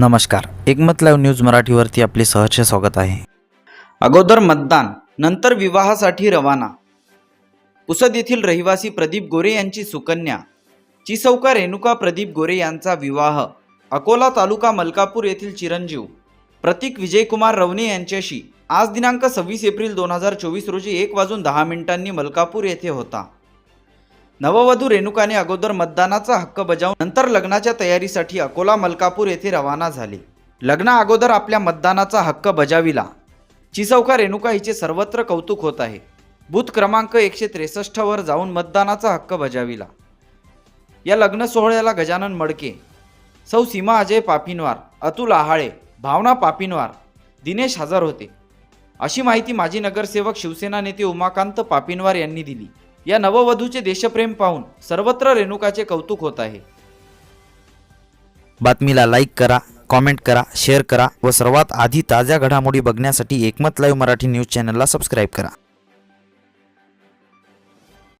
नमस्कार. एकमत live news मराठीवरती आपले सहर्ष स्वागत आहे. अगोदर मतदान नंतर विवाहासाठी रवाना. पुसद येथील रहिवासी प्रदीप गोरे यांची सुकन्या. चिसौका रेणुका प्रदीप गोरे यांचा विवाह. अकोला तालुका मलकापूर येथील चिरंजीव. प्रतीक विजयकुमार रवणे यांच्याशी. आज दिनांक सव्वीस एप्रिल दोन हजार चोवीस रोजी एक वाजून दहा मिनिटांनी मलकापूर येथे होता. नववधू रेणुकाने अगोदर मतदानाचा हक्क बजावून नंतर लग्नाच्या तयारीसाठी अकोला मलकापूर येथे रवाना झाले. लग्ना अगोदर आपल्या मतदानाचा हक्क बजाविला. चिसौका रेणुका हिचे सर्वत्र कौतुक होत आहे. बूथ क्रमांक एकशे त्रेसष्टवर जाऊन मतदानाचा हक्क बजाविला. या लग्न सोहळ्याला गजानन मडके सौ सीमा अजय पापिनवार अतुल आहाळे भावना पापिनवार दिनेश हजर होते. अशी माहिती माजी नगरसेवक शिवसेना नेते उमाकांत पापिनवार यांनी दिली. या नववधूचे देशप्रेम पाहून सर्वत्र रेणुकाचे कौतुक होत आहे. बातमीला लाईक करा कॉमेंट करा शेअर करा व सर्वात आधी ताज्या घडामोडी बघण्यासाठी एकमत लाईव्ह मराठी न्यूज चॅनलला सबस्क्राईब करा.